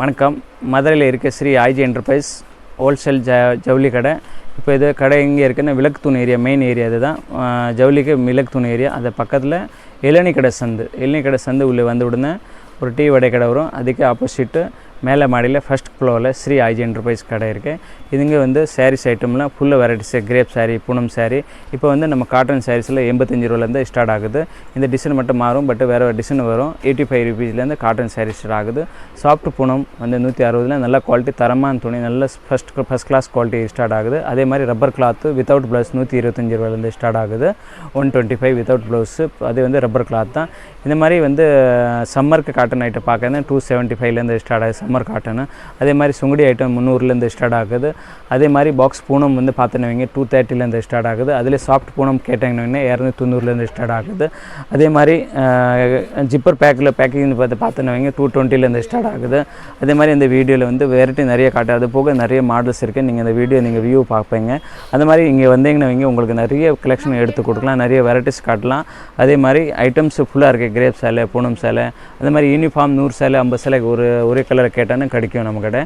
வணக்கம். மதுரையில் இருக்க ஸ்ரீ ஐஜி என்டர்பிரைஸ் ஹோல்சேல் ஜ ஜவுளி கடை. இப்போ இது கடை எங்கே இருக்குன்னா விளக்கு தூண் ஏரியா மெயின் ஏரியா இதுதான். ஜவுளிக்கு விளக்கு தூண் ஏரியா. அது பக்கத்தில் இளநி கடை சந்து. இளநி கடை சந்து உள்ளே வந்து உடனே ஒரு டீ வடை கடை வரும். அதுக்கு ஆப்போசிட்டு மேலே மாடியில் ஃபஸ்ட் ஃப்ளோரில் ஸ்ரீ ஐஜி என்டர்பிரைஸ் கடை இருக்குது இதுங்க வந்து சாரீஸ் ஐட்டம்லாம் ஃபுல்லாக varieties crepe saree Poonam saree இப்போ வந்து நம்ம காட்டன் சாரீஸில் எண்பத்தஞ்சு ரூபாலேருந்து ஸ்டார்ட் ஆகுது. இந்த டிசைன் மட்டும் மாறும் பட் வேறு டிசைன் வரும். எயிட்டி ஃபைவ் ருபீஸ்லேருந்து காட்டன் சாரீஸ் ஸ்டார்ட் ஆகுது. சாஃப்ட் பூனம் வந்து நூற்றி அறுபதுல நல்ல குவாலிட்டி தரமான துணி நல்ல first first class quality start ஆகுது. அதே மாதிரி ரப்பர் கிளாத்து வித்தவுட் ப்ளவுஸ் நூற்றி இருபத்தஞ்சி ரூபாலேருந்து ஸ்டார்ட் ஆகுது. One twenty five without blouse அது வந்து ரப்பர் கிளாத் தான். இந்த மாதிரி வந்து சம்மருக்கு காட்டன் ஐட்டம் பார்க்கறது டூ செவன்ட்டி ஃபைவ்லேருந்து ஸ்டார்ட் ஆகுது. Summer cotton. அதே மாதிரி சுங்குடி ஐட்டம் முந்நூறுலேருந்து ஸ்டார்ட் ஆகுது. அதே மாதிரி பாக்ஸ் பூனம் வந்து பார்த்துனவங்க வைங்க டூ தேர்ட்டிலேருந்து ஸ்டார்ட் ஆகுது. அதில் சாஃப்ட் பூனம் கேட்டாங்கன்னு வைங்க இரநூத்தி தொண்ணூறுலேருந்து ஸ்டார்ட் ஆகுது. அதே மாதிரி ஜிப்பர் பேக்கில் பேக்கிங் பார்த்து பார்த்துனவங்க வைங்க டூ டுவெண்ட்டிலேருந்து ஸ்டார்ட் ஆகுது. அதே மாதிரி இந்த வீடியோவில் வந்து வெரைட்டி நிறைய காட்டும் அது போக நிறைய மாடல்ஸ் இருக்குது நீங்கள் இந்த வீடியோ நீங்கள் வியூ பார்ப்பீங்க. அந்த மாதிரி இங்கே வந்தீங்கன்னு வைங்க உங்களுக்கு நிறைய கலெக்ஷன் எடுத்து கொடுக்கலாம். நிறைய வெரைட்டிஸ் காட்டலாம். அதே மாதிரி ஐட்டம்ஸ் ஃபுல்லாக இருக்குது கிரேப் சேலை பூனம் சேலை. அந்த மாதிரி யூனிஃபார்ம் நூறு சேலை ஐம்பது சேலை ஒரு ஒரே கலர் கேட்டாலும் கிடைக்கும் நம்ம கடை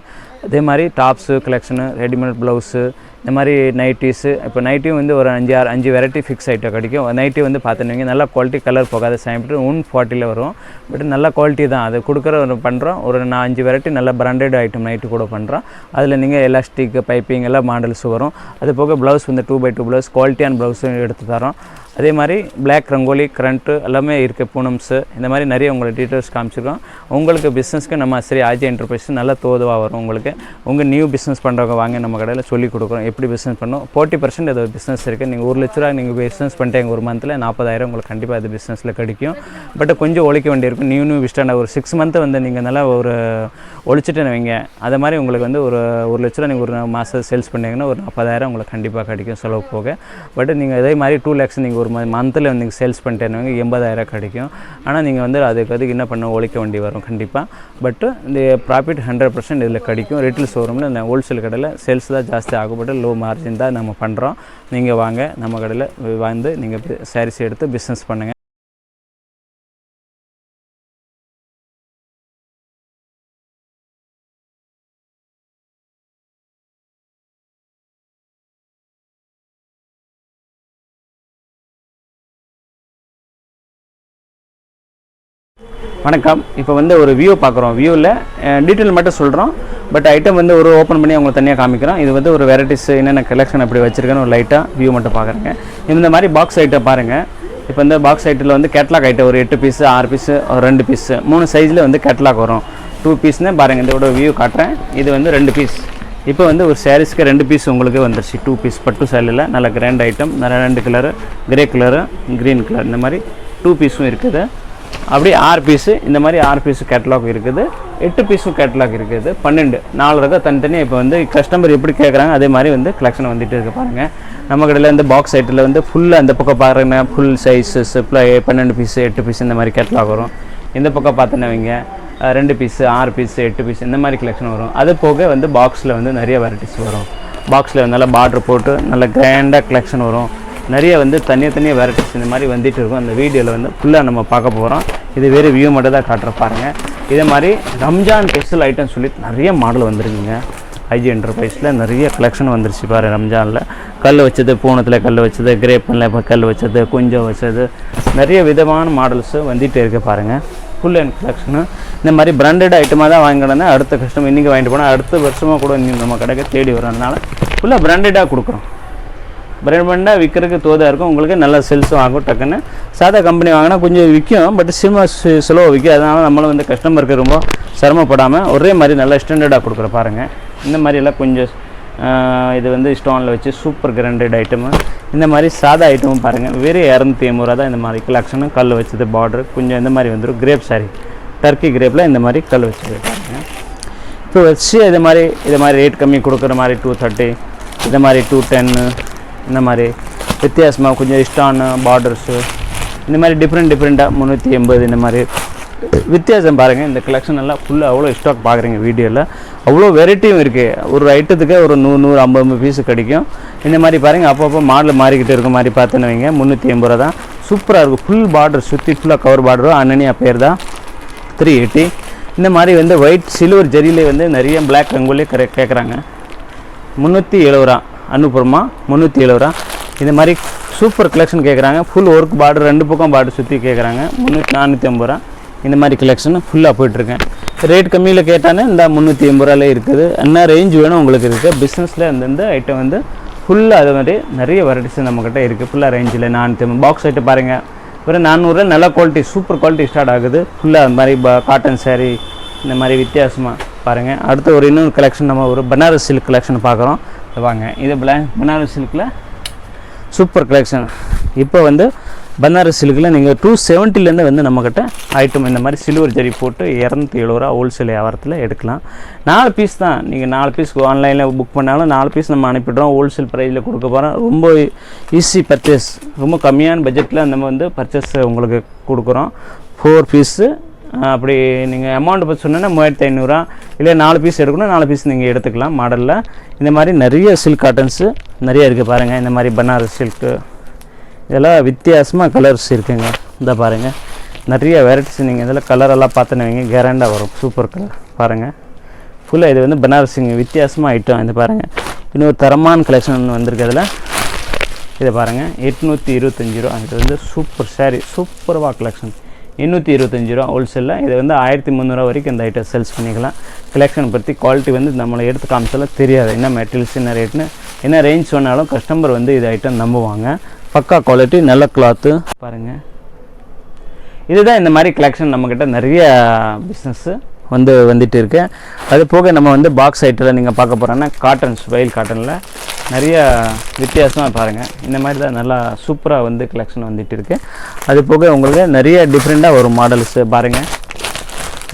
அதே மாதிரி டாப்ஸு கலெக்ஷனு ரெடிமேட் ப்ளவுஸு இந்த மாதிரி நைட்டிஸு இப்போ நைட்டியும் வந்து ஒரு அஞ்சு ஆறு அஞ்சு வெரைட்டி ஃபிக்ஸ் ஐட்டம் கிடைக்கும். நைட்டி வந்து பார்த்துனீங்க நல்லா குவாலிட்டி கலர் போகாத சாம்பிட்டு ஒன் ஃபார்ட்டியில் வரும். பட் நல்ல குவாலிட்டி தான். அது கொடுக்குற ஒரு பண்ணுறோம் ஒரு நான் அஞ்சு வெரைட்டி நல்ல பிராண்டட் ஐட்டம் நைட்டு கூட பண்ணுறோம் அதில் நீங்கள் எலாஸ்டிக் பைப்பிங் எல்லாம் மாடல்ஸ் வரும். அது போக ப்ளவுஸ் வந்து டூ பை டூ ப்ளவுஸ் குவாலிட்டியான ப்ளவுஸும் எடுத்து தரோம். அதே மாதிரி பிளாக் ரங்கோலி கரண்ட்டு எல்லாமே இருக்குது பூனம்ஸு. இந்த மாதிரி நிறைய உங்களுக்கு டீட்டெயில்ஸ் காமிச்சிருக்கோம். உங்களுக்கு பிஸ்னஸ்க்கு நம்ம சரி ஆஜி என்டர்பிரைஸ் நல்ல தோதுவாக வரும் உங்களுக்கு. உங்கள் நியூ பிஸ்னஸ் பண்ணுறவங்க வாங்க நம்ம கடையில் சொல்லி கொடுக்குறோம். எப்படி பிஸ்னஸ் பண்ணணும்? ஃபோர்ட்டி பர்சன்ட் அது பிஸ்னஸ் இருக்குது நீங்கள் ஒரு லட்ச ரூபா நீங்கள் பிஸ்னஸ் பண்ணிட்டேங்க ஒரு மந்தில் நாற்பதாயிரம் உங்களுக்கு கண்டிப்பாக அது பிஸ்னஸில் கிடைக்கும். பட் கொஞ்சம் ஒழிக்க வேண்டியிருக்கும். நியூ நியூ ஸ்டாண்டாக ஒரு சிக்ஸ் மந்த்து வந்து நீங்கள் நல்லா ஒரு ஒழிச்சிட்டேன்னு வைங்க. அதை மாதிரி உங்களுக்கு வந்து ஒரு ஒரு லட்ச ரூபா நீங்கள் ஒரு மாதம் சேல்ஸ் பண்ணிங்கன்னா ஒரு நாற்பதாயிரம் உங்களுக்கு கண்டிப்பாக கிடைக்கும் செலவு போக. பட் நீங்கள் இதே மாதிரி டூ லேக்ஸ் நீங்கள் ஒரு மந்தில் நீங்கள் சேல்ஸ் பண்ணிட்டேன்னு வைங்க எண்பதாயிரம் கிடைக்கும். ஆனால் நீங்கள் வந்து அதுக்கு அதுக்கு என்ன பண்ண ஒழிக்க வேண்டி வரும் கண்டிப்பாக பட்டு இந்த ப்ராஃபிட் ஹண்ட்ரட் பர்சன்ட் இதில் கிடைக்கும். ரீட்டைல் ஷோரூமில் ஹோல்சேல் கடையில் சேல்ஸ் தான் ஜாஸ்தி ஆகப்பட்டு லோ மார்ஜின் தான் நம்ம பண்ணுறோம் நீங்கள் வாங்க நம்ம கடையில் வந்து நீங்கள் சாரீஸ் எடுத்து பிஸ்னஸ் பண்ணுங்கள் வணக்கம். இப்போ வந்து ஒரு வியூ பார்க்குறோம். வியூவில் டீட்டெயில் மட்டும் சொல்கிறோம் பட் ஐட்டம் வந்து ஒரு ஓப்பன் பண்ணி அவங்களுக்கு தனியாக காமிக்கிறோம். இது வந்து ஒரு வெரைட்டிஸ் என்னென்ன கலெக்ஷன் அப்படி வச்சுருக்கேன்னு ஒரு லைட்டாக வியூ மட்டும் பார்க்குறேங்க. இந்த மாதிரி பாக்ஸ் ஐட்டம் பாருங்கள் இப்போ இந்த பாக்ஸ் ஐட்டில் வந்து கேட்லாக் ஐட்டம் ஒரு எட்டு பீஸு ஆறு பீஸு ஒரு ரெண்டு பீஸு மூணு சைஸில் வந்து கேட்லாக் வரும். டூ பீஸ்னு பாருங்கள் இதோட வியூ காட்டுறேன். இது வந்து ரெண்டு பீஸ் இப்போ வந்து ஒரு சாரீஸ்க்கு ரெண்டு பீஸ் உங்களுக்கு வந்துருச்சு. டூ பீஸ் பட்டு சேலையில் நல்ல கிராண்ட் ஐட்டம் நல்ல ரெண்டு colour grey colour green colour இந்த மாதிரி டூ பீஸும் இருக்குது. அப்படியே ஆறு பீஸு இந்த மாதிரி ஆறு பீஸு கேட்லாக் இருக்குது. எட்டு பீஸும் கேட்லாக் இருக்குது. பன்னெண்டு நாலு ரகம் தனித்தனியாக இப்போ வந்து கஸ்டமர் எப்படி கேட்குறாங்க அதே மாதிரி வந்து கலெக்ஷன் வந்துட்டு இருக்கு பாருங்கள் நம்ம கடையில் இந்த பாக்ஸ் ஐட்டில் வந்து ஃபுல்லாக அந்த பக்கம் பாருங்கன்னா ஃபுல் சைஸஸ் பன்னெண்டு பீஸு எட்டு பீஸ் இந்த மாதிரி கேட்லாக் வரும். இந்த பக்கம் பார்த்தோன்னா வைங்க ரெண்டு பீஸு ஆறு பீஸு எட்டு பீஸ் இந்த மாதிரி கலெக்ஷன் வரும். அது போக வந்து பாக்ஸில் வந்து நிறைய வெரைட்டிஸ் வரும். பாக்ஸில் நல்லா பார்டர் போட்டு நல்ல கிராண்டாக கலெக்ஷன் வரும். நிறைய வந்து தனியாக தனியாக வெரைட்டிஸ் இந்த மாதிரி வந்துட்டு இருக்கும். அந்த வீடியோவில் வந்து ஃபுல்லாக நம்ம பார்க்க போகிறோம் இது வேறு வியூ மட்டும் தான் காட்டுற பாருங்கள் இதே மாதிரி ரம்ஜான் ஸ்பெஷல் ஐட்டம் சொல்லி நிறைய மாடல் வந்துருக்குங்க. ஐஜி என்டர்பிரைஸில் நிறைய கலெக்ஷன் வந்துருச்சு பாரு ரம்ஜானில். கல் வச்சது பூனத்தில் கல் வச்சது கிரேப்பனில் இப்போ கல் வச்சது குஞ்சம் வச்சது. நிறைய விதமான மாடல்ஸு வந்துகிட்டே இருக்குது பாருங்கள் ஃபுல் அண்ட் கலெக்ஷனு இந்த மாதிரி பிராண்டட் ஐட்டமாக தான் வாங்கினா அடுத்த கஸ்டமர் இன்றைக்கி வாங்கிட்டு போனால் அடுத்த வருஷமாக கூட இன்னும் நம்ம கடைக்கு தேடி வரதுனால ஃபுல்லாக பிராண்டடாக கொடுக்குறோம். பிராண்டடாக விற்கிறதுக்கு தோதாக இருக்கும். உங்களுக்கு நல்ல சேல்ஸும் ஆகும் டக்குன்னு. சாதா கம்பெனி வாங்கினா கொஞ்சம் விற்கும். பட் சினிமா ஸ்லோவாக விற்கும். அதனால் நம்மளும் வந்து கஸ்டமருக்கு ரொம்ப சிரமப்படாமல் ஒரே மாதிரி நல்லா ஸ்டாண்டர்டாக கொடுக்குற பாருங்கள் இந்த மாதிரியெல்லாம் கொஞ்சம் இது வந்து ஸ்டோனில் வச்சு சூப்பர் கிராண்டட் ஐட்டமு இந்த மாதிரி சாதா ஐட்டமும் பாருங்கள் வெறும் இரநூத்தி ஐம்பது ரூபா தான் இந்த மாதிரி கலெக்ஷனும் கல் வச்சது பார்டர் கொஞ்சம் இந்த மாதிரி வந்துடும் கிரேப் சாரி டர்க்கி கிரேப்பில் இந்த மாதிரி கல் வச்சது பாருங்கள் இப்போ வச்சு இது மாதிரி இது மாதிரி ரேட் கம்மி கொடுக்குற மாதிரி டூ தேர்ட்டி இது மாதிரி டூ டென்னு இந்த மாதிரி வித்தியாசமாக கொஞ்சம் இஷ்டான பார்டர்ஸு இந்த மாதிரி டிஃப்ரெண்ட் டிஃப்ரெண்ட்டாக முந்நூற்றி எண்பது இந்த மாதிரி. வித்தியாசம் பாருங்கள் இந்த கலெக்ஷன் எல்லாம் ஃபுல்லாக அவ்வளோ ஸ்டாக் பார்க்குறீங்க வீடியோவில் அவ்வளோ வெரைட்டியும் இருக்குது ஒரு ஐட்டத்துக்கு ஒரு நூறு நூறு ஐம்பது ஐம்பது பீஸு கிடைக்கும். இந்த மாதிரி பாருங்கள் அப்பப்போ மாடல் மாறிக்கிட்டு இருக்க மாதிரி பார்த்துன்னு வைங்க. முந்நூற்றி எண்பது ரூபா தான் சூப்பராக இருக்கும். ஃபுல் பார்டர் சுற்றி ஃபுல்லாக கவர் பார்டரும் அன்னனியா பேர் தான். த்ரீ எயிட்டி இந்த மாதிரி வந்து ஒயிட் சில்வர் ஜெரியிலே வந்து நிறைய பிளாக் ரங்கோலி கே கேட்குறாங்க முந்நூற்றி எழுபது ரூபா அனுப்புறமா முந்நூற்றி எழுபது ரூபா இந்த மாதிரி சூப்பர் கலெக்ஷன் கேட்குறாங்க ஃபுல் ஒர்க் பார்டர் ரெண்டு பக்கம் பார்டர் சுற்றி கேட்குறாங்க முந்நூற்றி நானூற்றி ஐம்பது? ரூபா இந்த மாதிரி கலெக்ஷன் ஃபுல்லாக போயிட்டுருக்கேன் ரேட் கம்மியில் கேட்டானே இந்த முந்நூற்றி எண்பது ரூபாலே இருக்குது. என்ன ரேஞ்ச் வேணும் உங்களுக்கு இருக்குது பிஸ்னஸில் அந்தந்த ஐட்டம் வந்து ஃபுல்லாக அது மாதிரி நிறைய வெரைட்டிஸ் நம்மக்கிட்ட இருக்குது ஃபுல்லாக ரேஞ்சில் நானூற்றி ஐம்பது. பாக்ஸ் ஐட்டம் பாருங்கள் வெறும் நானூறுரூவா நல்ல குவாலிட்டி சூப்பர் குவாலிட்டி ஸ்டார்ட் ஆகுது. ஃபுல்லாக அந்த மாதிரி காட்டன் சேரீ இந்த மாதிரி வித்தியாசமாக பாருங்கள் அடுத்து ஒரு இன்னொரு கலெக்ஷன் நம்ம ஒரு பனாரஸ் சில்க் கலெக்ஷன் பார்க்குறோம். வாங்க. இது பிளாக் பனாரஸ் சில்கில் சூப்பர் கலெக்ஷன் இப்போ வந்து பனாரஸ் சில்கில் நீங்கள் டூ செவன்ட்டிலேருந்து வந்து நம்மக்கிட்ட ஐட்டம் இந்த மாதிரி சில்வர் ஜரி போட்டு இரநூத்தி எழுபது ரூபா ஹோல்சேல் வியாபாரத்தில் எடுக்கலாம். நாலு பீஸ் தான். நீங்கள் நாலு பீஸ் ஆன்லைனில் புக் பண்ணாலும் நாலு பீஸ் நம்ம அனுப்பிடுறோம். ஹோல்சேல் ப்ரைஸில் கொடுக்க போகிறோம் ரொம்ப ஈஸி பர்ச்சேஸ் ரொம்ப கம்மியான பட்ஜெட்டில் நம்ம வந்து பர்ச்சேஸ் உங்களுக்கு கொடுக்குறோம். ஃபோர் பீஸு அப்படி நீங்கள் அமௌண்ட் பற்றி சொன்னீங்கன்னா மூவாயிரத்தி ஐநூறுரூவா இல்லை நாலு பீஸ் எடுக்கணும் நாலு பீஸ் நீங்கள் எடுத்துக்கலாம் மாடலில் இந்த மாதிரி நிறைய சில்க் காட்டன்ஸு நிறைய இருக்குது பாருங்கள் இந்த மாதிரி பனாரஸ் சில்க்கு இதெல்லாம் வித்தியாசமாக கலர்ஸ் இருக்குங்க. இந்த பாருங்கள் நிறைய வெரைட்டிஸ் நீங்கள் இதில் கலரெல்லாம் பார்த்துன்னு வைங்க கேரண்டாக வரும். சூப்பர் கலர் பாருங்கள் ஃபுல்லாக இது வந்து பனாரஸிங்க வித்தியாசமாக ஐட்டம் இது பாருங்கள் இன்னொரு தரமான கலெக்ஷன் வந்திருக்கு அதில். இதை பாருங்கள் எட்நூற்றி இருபத்தஞ்சி ரூபா. இது வந்து சூப்பர் saree சூப்பர்வா கலெக்ஷன் எண்ணூற்றி இருபத்தஞ்சி ரூபா ஹோல்சேலில் இதை வந்து ஆயிரத்தி முந்நூறுவா வரைக்கும் இந்த ஐட்டம் சேல்ஸ் பண்ணிக்கலாம். கலெக்ஷன் பற்றி குவாலிட்டி வந்து நம்மளை எடுத்து காமிச்சாலும் தெரியாது. என்ன மெட்டீரியல்ஸ் என்ன ரேட்னு என்ன ரேஞ்ச் சொன்னாலும் கஸ்டமர் வந்து இது ஐட்டம் நம்புவாங்க. பக்கா குவாலிட்டி நல்ல கிளாத்து பாருங்கள் இதுதான் இந்த மாதிரி கலெக்ஷன் நம்மக்கிட்ட நிறைய பிஸ்னஸ்ஸு வந்து வந்துட்டு இருக்கு. அது போக நம்ம வந்து பாக்ஸ் ஐட்டில் நீங்கள் பார்க்க போகிறோன்னா காட்டன்ஸ் வயல் காட்டனில் நிறைய வித்தியாசமாக பாருங்கள் இந்த மாதிரி தான் நல்லா சூப்பராக வந்து கலெக்ஷன் வந்துட்டு இருக்கு. அது போக உங்களுக்கு நிறைய டிஃப்ரெண்ட்டாக வரும் மாடல்ஸு பாருங்கள்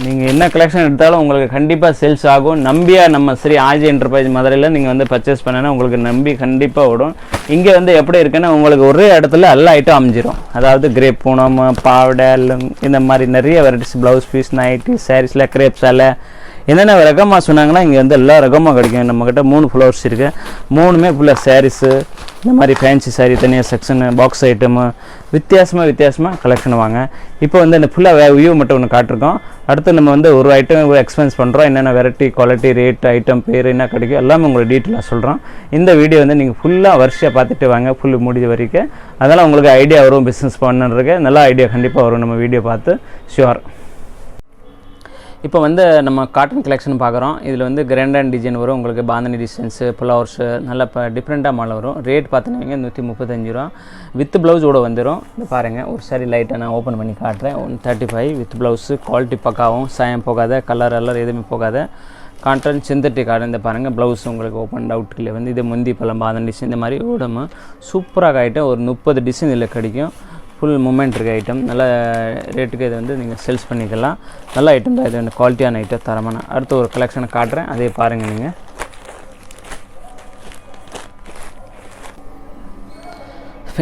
நீங்கள் என்ன கலெக்ஷன் எடுத்தாலும் உங்களுக்கு கண்டிப்பாக சேல்ஸ் ஆகும். நம்பியாக நம்ம சரி ஆஜி என்டர்பிரைஸ் மதுரையில் நீங்கள் வந்து பர்ச்சேஸ் பண்ணனா உங்களுக்கு நம்பி கண்டிப்பாக ஓடும். இங்கே வந்து எப்படி இருக்குன்னா உங்களுக்கு ஒரே இடத்துல எல்லா ஐட்டம் அமைஞ்சிரும். அதாவது கிரேப் பூனம் பாவடை இந்த மாதிரி நிறைய வெரைட்டிஸ் ப்ளவுஸ் பீஸ் நைட்டி சாரீஸில் கிரேப்ஸால் என்னென்ன ரகமாக சொன்னாங்கன்னா இங்கே வந்து எல்லா ரகமாக கிடைக்கும். நம்மக்கிட்ட மூணு ஃப்ளவர்ஸ் இருக்குது மூணுமே ஃபுல்லாக சாரீஸு இந்த மாதிரி ஃபேன்சி சாரீ தனியாக செக்ஷனு பாக்ஸ் ஐட்டமு வித்தியாசமாக வித்தியாசமாக கலெக்ஷன் வாங்க. இப்போ வந்து இந்த ஃபுல்லாக வியூ மட்டும் ஒன்று காட்டிருக்கோம். அடுத்து நம்ம வந்து ஒரு ஐட்டம் எக்ஸ்பென்ஸ் பண்ணுறோம் என்னென்ன வெரைட்டி குவாலிட்டி ரேட் ஐட்டம் பேர் என்ன கிடைக்கும் எல்லாமே உங்களுக்கு டீட்டெயிலாக சொல்கிறோம் இந்த வீடியோ வந்து நீங்கள் ஃபுல்லாக வரிசையாக பார்த்துட்டு வாங்க. ஃபுல் முடிஞ்ச வரைக்கும். அதனால் உங்களுக்கு ஐடியா வரும் பிஸ்னஸ் பண்ணுறதுக்கு. நல்ல ஐடியா கண்டிப்பாக வரும். நம்ம வீடியோ பார்த்து ஷுவர் இப்போ வந்து நம்ம காட்டன் கலெக்ஷன் பார்க்குறோம். இதில் வந்து கிராண்ட் அண்ட் டிசைன் வரும். உங்களுக்கு பாந்தனி டிசைன்ஸு ஃப்ளவர்ஸு நல்லா இப்போ டிஃப்ரெண்ட்டாக மாலை வரும். ரேட் பார்த்துனீங்க நூற்றி முப்பத்தஞ்சு ரூபா. வித் ப்ளவுஸோட வந்துடும் இது பாருங்கள் ஒரு சாரி லைட்டாக நான் ஓப்பன் பண்ணி காட்டுறேன். One thirty five with blouse quality பக்காவும் சாயம் போகாத கலர் எல்லாம் எதுவுமே போகாத. காட்டன் சிந்தட்டிக் காட்டன் இந்த பாருங்கள் ப்ளவுஸ் உங்களுக்கு ஓப்பன் அவுட்டில் வந்து. இது முந்தி பழம் பாதம் டிசைன் இந்த மாதிரி ஓடமு? சூப்பராக ஆகிட்டு ஒரு முப்பது டிசைன் இதில் கிடைக்கும். ஃபுல் மூமெண்ட் இருக்க ஐட்டம் நல்ல ரேட்டுக்கு இதை வந்து நீங்கள் சேல்ஸ் பண்ணிக்கலாம். நல்ல ஐட்டம் தான் இது. வந்து குவாலிட்டியான ஐட்டம் தரமான அடுத்து ஒரு கலெக்ஷனை காட்டுறேன். அதே பாருங்கள் நீங்கள்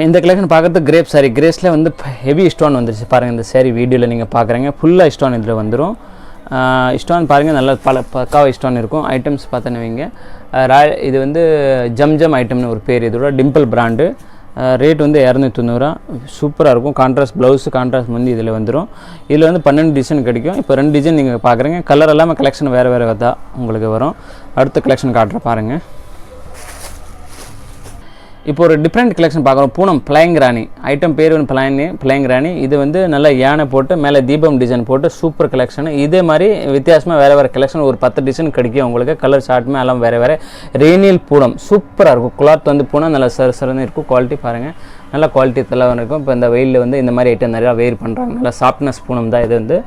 இந்த கலெக்ஷன் பார்க்குறது கிரேப் சாரி கிரேஸில் வந்து ஹெவி ஸ்டோன் வந்துருச்சு. பாருங்கள் இந்த சாரி வீடியோவில் நீங்கள் பார்க்குறீங்க. ஃபுல்லாக ஸ்டோன் இதில் வந்துடும் ஸ்டோன் பாருங்கள் நல்ல பல பக்காவாக ஸ்டோன் இருக்கும். ஐட்டம்ஸ் பார்த்தோன்னு வைங்க. ராய் இது வந்து ஜம் ஜம் ஐட்டம்னு ஒரு பேர். இதோட டிம்பிள் பிராண்டு ரேட் வந்து இரநூத்தி தொண்ணூறுரூவா சூப்பராக இருக்கும். கான்ட்ராஸ்ட் ப்ளவுஸு கான்ட்ராஸ்ட் வந்து இதில் வந்துடும் இதில் வந்து பன்னெண்டு டிசைன் கிடைக்கும். இப்போ ரெண்டு டிசைன் நீங்கள் பார்க்குறீங்க கலர் எல்லாமே கலெக்ஷன் வேறு வேறு தான் உங்களுக்கு வரும். அடுத்த கலெக்ஷன் காட்டுற பாருங்கள் இப்போ ஒரு டிஃப்ரெண்ட் கலெக்ஷன் பார்க்குறோம். பூனம் பிளைங் ராணி ஐட்டம் பேர் வந்து பிளைங் பிளைங் ராணி இது வந்து நல்லா யானை போட்டு மேலே தீபம் டிசைன் போட்டு சூப்பர் கலெக்ஷன் இதே மாதிரி வித்தியாசமாக வேறு வேறு கலெக்ஷன் ஒரு பத்து டிசைன் கிடைக்கும் உங்களுக்கு. கலர் ஷார்ட்மே எல்லாம் வேறு வேறு. ரேனியல் பூனம் சூப்பராக இருக்கும். கிளாத் வந்து பூனம் நல்லா சிறு சரன்னு இருக்கும். குவாலிட்டி பாருங்கள் நல்ல குவாலிட்டி தலைவன் இருக்கும். இப்போ இந்த வெயிலில் வந்து இந்த மாதிரி ஐட்டம் நிறையா வேர் பண்ணுறாங்க நல்லா சாஃப்ட்னஸ் பூனம் தான் இது வந்து.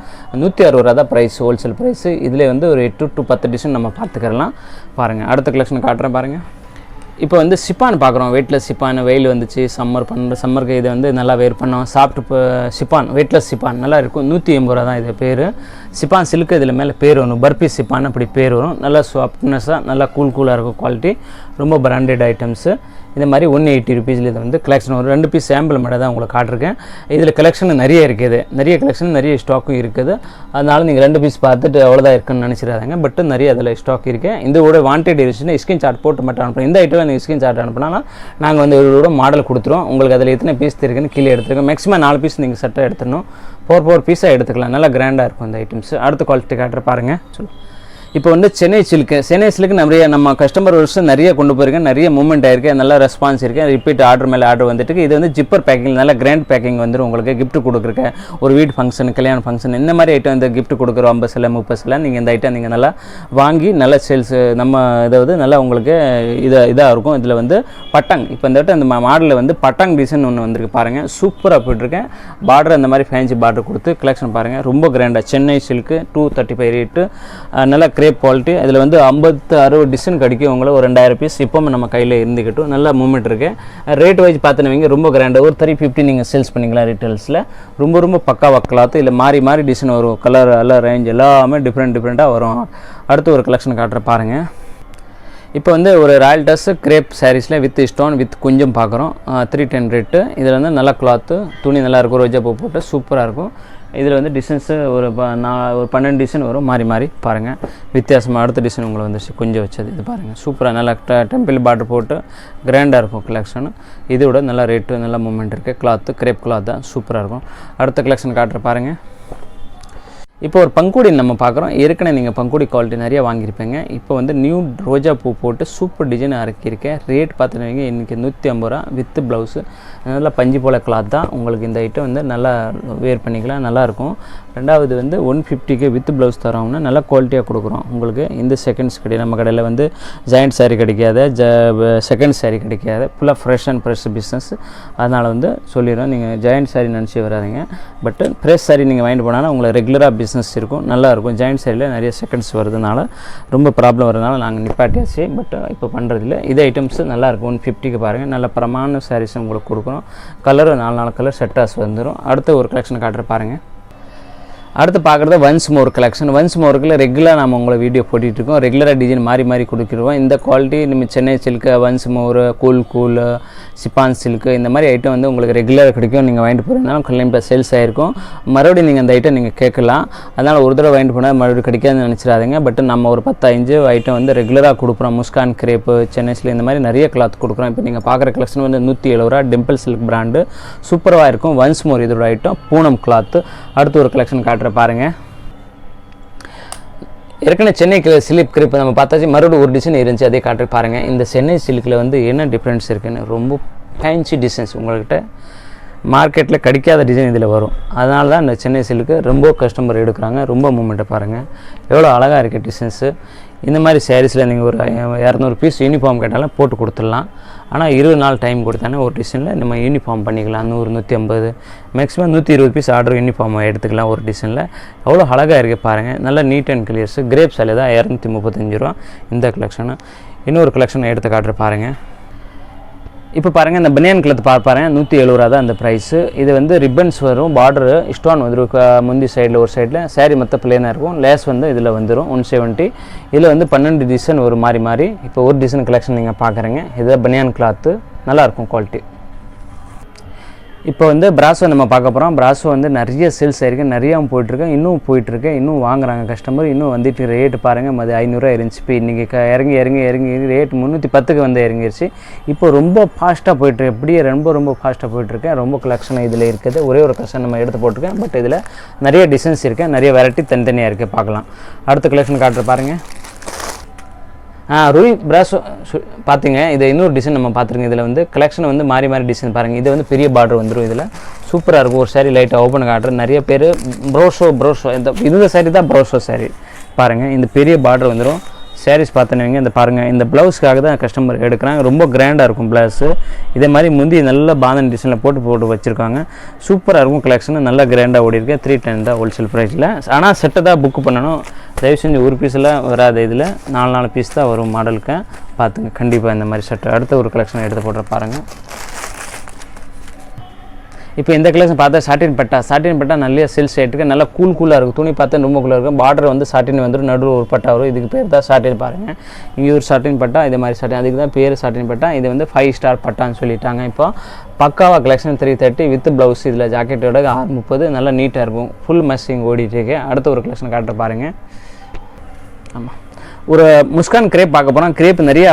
நூற்றி அறுபது ரூபா தான் ப்ரைஸ் ஹோல்சேல் ப்ரைஸ் இதில் வந்து ஒரு எட்டு டு பத்து டிசைன் நம்ம பார்த்துக்கலாம். பாருங்கள் அடுத்த கலெக்ஷன் காட்டுறேன் பாருங்கள் இப்போ வந்து சிப்பான் பார்க்குறோம். வெயிட்லெஸ் சிப்பான் வெயில் வந்துச்சு சம்மர் பண்ணுற சம்மருக்கு இதை வந்து நல்லா வேர் பண்ணோம். சாப்பிட்டு இப்போ சிப்பான் வெயிட்லெஸ் சிப்பான் நல்லா இருக்கும். நூற்றி எண்பது ரூபா தான் இது பேர். சிப்பான் சிலுக்கு இதில் மேலே பேர் வரும். பர்பி சிப்பான் அப்படி பேர் வரும். நல்லா சாஃப்ட்னஸாக நல்லா கூல் கூலாக இருக்கும் குவாலிட்டி ரொம்ப பிராண்டட் ஐட்டம்ஸு இந்த மாதிரி ஒன் எயிட்டி ருபீஸில் இது வந்து கலெக்ஷன் ஒரு ரெண்டு பீஸ் சாம்பிள் மட்டும் தான் உங்களுக்கு காட்டிருக்கேன். இதில் கலெக்ஷன் நிறைய இருக்குது. நிறைய கலெக்ஷன் நிறைய ஸ்டாக்கும் இருக்குது. அதனால் நீங்கள் ரெண்டு பீஸ் பார்த்துட்டு அவ்வளோதான் இருக்குன்னு நினச்சிடாதீங்க. பட் நிறைய அதில் ஸ்டாக் இருக்குது இந்த கூட வாண்டட் இருந்துச்சுன்னா ஸ்கிரீன் சார்ட் போட்டு மட்டும் அனுப்புகிறோம் இந்த ஐட்டம் நீங்கள் ஸ்கிரீன் சார்ட் அனுப்புனா நாங்கள் வந்து இவரோட மாடல் கொடுத்துருவோம். உங்களுக்கு அதில் எத்தனை பீஸ் இருக்குன்னு கீழே எடுத்துருக்கோம். மேக்ஸிமம் நாலு பீஸ் நீங்கள் சட்டை எடுத்துடணும். ஃபோர் ஃபோர் பீஸாக எடுத்துக்கலாம். நல்லா கிராண்டாக இருக்கும் இந்த ஐட்டம்ஸ் அடுத்த குவாலிட்டி காட்டுற பாருங்கள் சொல்லுங்கள் இப்போ வந்து சென்னை சில்க்கு சென்னை சில்க்கு நிறைய நம்ம கஸ்டமர் வருஷம் நிறைய கொண்டு போயிருக்கேன் நிறைய மூவ்மெண்ட் ஆயிருக்கு நல்ல ரெஸ்பான்ஸ் இருக்கேன் ரிப்பீட் ஆர்டர் மேலே ஆர்டர் வந்துட்டு இது வந்து ஜிப்பர் பேக்கிங் நல்ல கிராண்ட் பேக்கிங் வந்துடும் உங்களுக்கு கிஃப்ட் கொடுக்குறேன் ஒரு வீட்டு ஃபங்க்ஷன் கல்யாண ஃபங்க்ஷன் இந்த மாதிரி ஐட்டம் இந்த கிஃப்ட் கொடுக்குறோம் ஐம்பது சில முப்பது சில நீங்கள் இந்த ஐட்டம் நீங்கள் நல்லா வாங்கி நல்ல சேல்ஸ் நம்ம இதாவது நல்லா உங்களுக்கு இதாக இதாக இருக்கும். இதில் வந்து பட்டாங் இப்போ இந்த வட்டம் இந்த மாடலில் வந்து பட்டாங் டிசைன் ஒன்று வந்திருக்கு பாருங்கள் சூப்பராக போயிட்டுருக்கேன் பார்டர் அந்த மாதிரி ஃபேன்சி பார்டர் கொடுத்து கலெக்ஷன் பாருங்கள் ரொம்ப கிராண்டாக Chennai silk two thirty five rate நல்லா கிரேப் குவாலிட்டி அதில் வந்து ஐம்பத்து அறுபது டிசைன் கிடைக்கும் உங்களுக்கு ஒரு ரெண்டாயிரம் பீஸ் இப்போவும் நம்ம கையில் இருந்துக்கிட்டும் நல்ல மூமெண்ட் இருக்குது ரேட் வைஸ் பார்த்துனவங்க ரொம்ப கிராண்டாக ஒரு த்ரீ ஃபிஃப்டி நீங்கள் சேல்ஸ் பண்ணிக்கலாம் ரீட்டெயில்ஸில் ரொம்ப ரொம்ப பக்காவாக கிளாத்து இல்லை மாறி மாறி டிசைன் வரும். கலர் எல்லாம் ரேஞ்ச் எல்லாமே டிஃப்ரெண்ட் டிஃப்ரெண்ட்டாக வரும். அடுத்து ஒரு கலெக்ஷன் காட்டுற பாருங்கள் இப்போ வந்து ஒரு ராயல் டஸ் கிரேப் சாரீஸில் வித் ஸ்டோன் வித் குஞ்சம் பார்க்குறோம் த்ரீ டென் ரேட்டு இதில் வந்து நல்லா கிளாத்து துணி நல்லா இருக்கும். ரோஜா பூ போட்டு சூப்பராக இருக்கும். இதில் வந்து டிசைன்ஸு ஒரு ப- நான் ஒரு பன்னெண்டு டிசைன் வரும். மாறி மாறி பாருங்கள் வித்தியாசமாக அடுத்த டிசைன் உங்களை வந்துச்சு கொஞ்சம் வச்சது. இது பாருங்கள் சூப்பராக நல்லா டெம்பிள் பார்டர் போட்டு கிராண்டாக இருக்கும் கலெக்ஷன் இதோட நல்லா ரேட்டு நல்லா மூமெண்ட் இருக்குது கிளாத்து கிரேப் கிளாத் தான் சூப்பராக இருக்கும். அடுத்த கலெக்ஷன் காட்டுற பாருங்கள் இப்போ ஒரு பங்குடி நம்ம பார்க்குறோம். ஏற்கனவே நீங்கள் பங்குடி குவாலிட்டி நிறைய வாங்கியிருப்பீங்க. இப்போ வந்து நியூ ரோஜா பூ போட்டு சூப்பர் டிசைன் இறக்கியிருக்கேன். ரேட் பார்த்துருவீங்க இன்றைக்கி நூற்றி ஐம்பது ரூபா வித் ப்ளவுஸு நல்லா பஞ்சு போல கிளாத் தான். உங்களுக்கு இந்த ஐட்டம் வந்து நல்லா வேர் பண்ணிக்கலாம் நல்லாயிருக்கும் ரெண்டாவது வந்து ஒன் ஃபிஃப்டிக்கு வித் ப்ளவுஸ் தரோம்னா நல்லா குவாலிட்டியாக கொடுக்குறோம். உங்களுக்கு இந்த செகண்ட்ஸ் கிடையாது. நம்ம கடையில் வந்து ஜாயிண்ட் சாரீ கிடைக்காத. ஜ செகண்ட் சாரீ கிடைக்காத. ஃபுல்லாக ஃப்ரெஷ் அண்ட் ஃப்ரெஷ் பிஸ்னஸ் அதனால் வந்து சொல்லிடுறோம். நீங்கள் ஜாயிண்ட் சாரீ நினச்சி வராதீங்க. பட் ஃப்ரெஷ் சாரீ நீங்கள் வாங்கிட்டு போனாலும் உங்களை ரெகுலராக பிஸ்னஸ் இருக்கும். நல்லா இருக்கும் சைடில் நிறைய செகண்ட்ஸ் வருதுனால ரொம்ப ப்ராப்ளம் வரதுனால நாங்கள் நிப்பாட்டியாச்சு. பட் இப்போ பண்ணுறதில்ல இது ஐட்டம்ஸ் நல்லாயிருக்கும் ஒன் ஃபிஃப்டிக்கு பாருங்கள் நல்ல பிரமாண சாரீஸ் உங்களுக்கு கொடுக்குறோம் கலரும் நாலு நாலு கலர் செட்டாஸ் வந்துடும் அடுத்த ஒரு கலெக்ஷன் காட்டுற பாருங்கள் அடுத்து பார்க்குறது ஒன்ஸ் மோர் கலெக்ஷன் ஒன்ஸ் மோருக்குள்ள ரெகுலராக நம்ம உங்களை வீடியோ போட்டுட்டு இருக்கோம். ரெகுலராக டிசைன் மாறி மாறி கொடுத்துருவோம் இந்த குவாலிட்டி நம்ம Chennai silk once more cool cool chiffon silk இந்த மாதிரி ஐட்டம் வந்து உங்களுக்கு ரெகுலராக கிடைக்கும். நீங்கள் வாங்கிட்டு போகிறதுனால கண்டிப்பாக சேல்ஸ் ஆகிருக்கும் மறுபடியும் நீங்கள் அந்த ஐட்டம் நீங்கள் கேட்கலாம். அதனால் ஒரு தடவை வாங்கிட்டு போனால் மறுபடியும் கிடைக்காதுன்னு நினச்சிடாதீங்க. பட் நம்ம ஒரு பத்தஞ்சு ஐட்டம் வந்து ரெகுலராக கொடுக்குறோம். முஸ்கான் கிரேப்பு சென்னை சில்க் இந்த மாதிரி நிறைய கிளாத் கொடுக்குறோம். இப்போ நீங்கள் பார்க்குற கலெக்ஷன் வந்து நூற்றி எழுபது ரூபா. டிம்பிள் சில்க் பிராண்டு சூப்பராக இருக்கும். ஒன்ஸ் மோர் இதோட ஐட்டம் பூனம் கிளாத்து அடுத்து ஒரு கலெக்ஷன் காட்டுற பாருங்க. ஏற்கனவே சென்னை சிலிப் கிரிப் நம்ம பார்த்தாச்சு. மறுபடியும் ஒரு டிசைன் இருந்துச்சு அதே காட்டு பாருங்கள் இந்த சென்னை சில்கில் வந்து என்ன டிஃப்ரென்ஸ் இருக்குன்னு ரொம்ப ஃபேன்சி டிசைன்ஸ் உங்கள்கிட்ட மார்க்கெட்டில் கிடைக்காத டிசைன் இதில் வரும். அதனால தான் இந்த சென்னை சில்க்கு ரொம்ப கஸ்டமர் எடுக்கிறாங்க. ரொம்ப மூமெண்ட்டை பாருங்கள் எவ்வளோ அழகாக இருக்குது டிசைன்ஸு இந்த மாதிரி சேரீஸில் நீங்கள் ஒரு இரநூறு பீஸ் யூனிஃபார்ம் கேட்டாலும் போட்டு கொடுத்துடலாம். ஆனால் இருபது நாள் டைம் கொடுத்தானே ஒரு டிசைனில் நம்ம யூனிஃபார்ம் பண்ணிக்கலாம். நூறு நூற்றி ஐம்பது மேக்ஸிமம் நூற்றி இருபது பீஸ் ஆர்டர் யூனிஃபார்ம் எடுத்துக்கலாம் ஒரு டிசைனில் அவ்வளோ அழகாக இருக்குது பாருங்கள் நல்லா நீட் அண்ட் கிளியர்ஸு கிரேப் சாலை தான் இரநூத்தி முப்பத்தஞ்சு ரூபா இந்த கலெக்ஷனு இன்னொரு கலெக்ஷன் எடுத்து காட்டுற பாருங்கள் இப்போ பாருங்கள் இந்த பனியன் கிளத் பார்ப்பாரு நூற்றி எழுபது ரூபா தான் அந்த ப்ரைஸு இது வந்து ரிப்பன்ஸ் வரும் பார்டரு இஸ்டான் வந்துடும் முந்தி சைடில் ஒரு சைடில் saree மொத்த பிளேனாக இருக்கும். லேஸ் வந்து இதில் வந்துடும் ஒன் செவன்ட்டி இதில் வந்து பன்னெண்டு டிசைன் ஒரு மாறி மாறி. இப்போ ஒரு டிசைன் கலெக்ஷன் நீங்கள் பார்க்குறீங்க இது பனியான் கிளாத்து நல்லாயிருக்கும் குவாலிட்டி இப்போ வந்து பிராசோ நம்ம பார்க்க போகிறோம் பிராசோ வந்து நிறைய சேல்ஸ் ஆயிருக்கு. நிறையா போயிட்டுருக்கு. இன்னும் போயிட்டுருக்கு. இன்னும் வாங்குறாங்க கஸ்டமர் இன்னும் வந்துட்டு ரேட்டு பாருங்கள் மது ஐநூறுரூவா இருந்துச்சு இப்போ இன்றைக்கி க இறங்கி இறங்கி இறங்கி ரேட் முந்நூற்றி பத்துக்கு வந்து இறங்கிருச்சு. இப்போ ரொம்ப ஃபாஸ்ட்டாக போயிட்டுருக்கு எப்படியே ரொம்ப ரொம்ப ஃபாஸ்ட்டாக போயிட்டுருக்கேன் ரொம்ப கலெக்ஷன் இதில் இருக்குது. ஒரே ஒரு கலெக்ஷன் நம்ம எடுத்து போட்டிருக்கேன். பட் இதில் நிறைய டிசைன்ஸ் இருக்குது நிறைய வெரைட்டி தனித்தனியாக இருக்குது பார்க்கலாம். அடுத்த கலெக்ஷன் காட்டுற பாருங்கள் ரூய் பிராஸோ பார்த்தீங்க இது இன்னொரு டிசைன் நம்ம பார்த்துருங்க இதில் வந்து கலெக்ஷன் வந்து மாறி மாறி டிசைன் பாருங்கள் இது வந்து பெரிய பார்டர் வந்துடும் இதில். சூப்பராக இருக்கும். ஒரு சாரி லைட்டாக ஓப்பன் காட்டுறேன் நிறைய பேர் ப்ரோஷோ ப்ரோஷோ இந்த இந்த சாரி தான் ப்ரோஷோ சாரி பாருங்கள் இந்த பெரிய பார்டர் வந்துடும் சாரீஸ் பார்த்தனவங்க இந்த பாருங்கள் இந்த ப்ளவுஸ்க்காக தான் கஸ்டமர் எடுக்கிறாங்க. ரொம்ப கிராண்டாக இருக்கும் ப்ளவுஸு இதே மாதிரி முந்தி நல்ல பாந்தன் டிசைனில் போட்டு போட்டு வச்சுருக்காங்க. சூப்பராக இருக்கும் கலெக்ஷன் நல்லா கிராண்டாக ஓடி இருக்கு த்ரீ டென் தான் ஹோல்சேல் ப்ரைஸில் ஆனால் செட்டை தான் புக் பண்ணணும். தயவு செஞ்சு ஒரு பீஸில் வராது இதில். நாலு நாலு பீஸ் தான் வரும் மாடலுக்கு பார்த்துங்க. கண்டிப்பாக இந்த மாதிரி செட்டு அடுத்த ஒரு கலெக்ஷன் எடுத்து போடுற பாருங்கள் இப்போ இந்த கலெக்ஷன் பார்த்தா சாட்டின் பட்டா. சாட்டின் பட்டா நல்ல சேல்ஸ் ஆகிட்டு நல்லா கூல் கூலாக இருக்கும் துணி பார்த்தா ரொம்ப கூலாக இருக்கும் பார்டர் வந்து சாட்டின் வந்துடும் நடுவில் ஒரு பட்டா வரும். இதுக்கு பேர் தான் சாட்டின் பாருங்கள் இங்கே ஒரு சாட்டின் பட்டா இது மாதிரி சாட்டின் அதுக்கு தான் பேர் சாட்டின் பட்டா. இது வந்து ஃபைவ் ஸ்டார் பட்டான்னு சொல்லிட்டாங்க இப்போ. பக்காவாக collection three thirty with blouse இதில் ஜாக்கெட்டோட ஆறு முப்பது. நல்லா நீட்டாக இருக்கும். ஃபுல் மஸ்ஸிங் ஓடிட்டுருக்கு அடுத்த ஒரு கலெக்ஷன் காட்டுற பாருங்கள் ஆமாம் ஒரு முஸ்கான் கிரேப் பார்க்க போகிறோம் கிரேப் நிறைய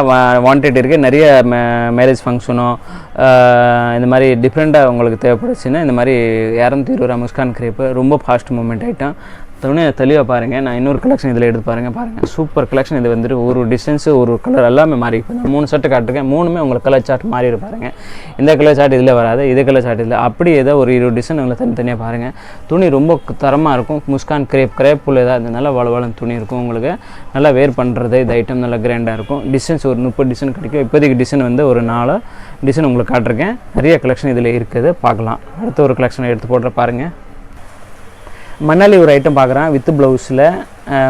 வாண்டட் இருக்குது நிறைய மேரேஜ் ஃபங்க்ஷனோ இந்த மாதிரி டிஃப்ரெண்ட்டாக உங்களுக்கு தேவைப்படுச்சுன்னா இந்த மாதிரி இரநூத்தி இருபது ரூபா முஸ்கான் கிரேப்பு ரொம்ப ஃபாஸ்ட் மூமெண்ட் ஐட்டம் துணி தெளிவாக பாருங்கள் நான் இன்னொரு கலெக்ஷன் இதில் எடுத்து பாருங்கள் பாருங்கள் சூப்பர் கலெக்ஷன் இது வந்துட்டு ஒரு டிஸ்டன்ஸு ஒரு கலர் எல்லாமே மாறி இப்போ நான் மூணு ஷர்ட் காட்டுருக்கேன். மூணுமே உங்களுக்கு கலர் சார்ட் மாறி இருப்பாருங்க இந்த கலர் சார்ட் இதில் வராது இது கலர் சார்ட் இதில். அப்படி ஏதோ ஒரு இருபது டிசைன் உங்களை தனித்தனியாக பாருங்கள் துணி ரொம்ப தரமாக இருக்கும். முஸ்கான் கிரேப் கிரேப் புல் ஏதாவது நல்லா வளவளம் துணி இருக்கும் உங்களுக்கு. நல்லா வேர் பண்ணுறது இந்த ஐட்டம் நல்லா கிராண்டாக இருக்கும். டிசைன்ஸ் ஒரு முப்பது டிசைன் கிடைக்கும். இப்போதைக்கு டிசைன் வந்து ஒரு நாலு டிசைன் உங்களுக்கு காட்டிருக்கேன். நிறைய கலெக்ஷன் இதில் இருக்குது. பார்க்கலாம். அடுத்த ஒரு கலெக்ஷன் எடுத்து போடுற பாருங்கள் மணாலி ஒரு ஐட்டம் பார்க்குறேன் வித் ப்ளவுஸில்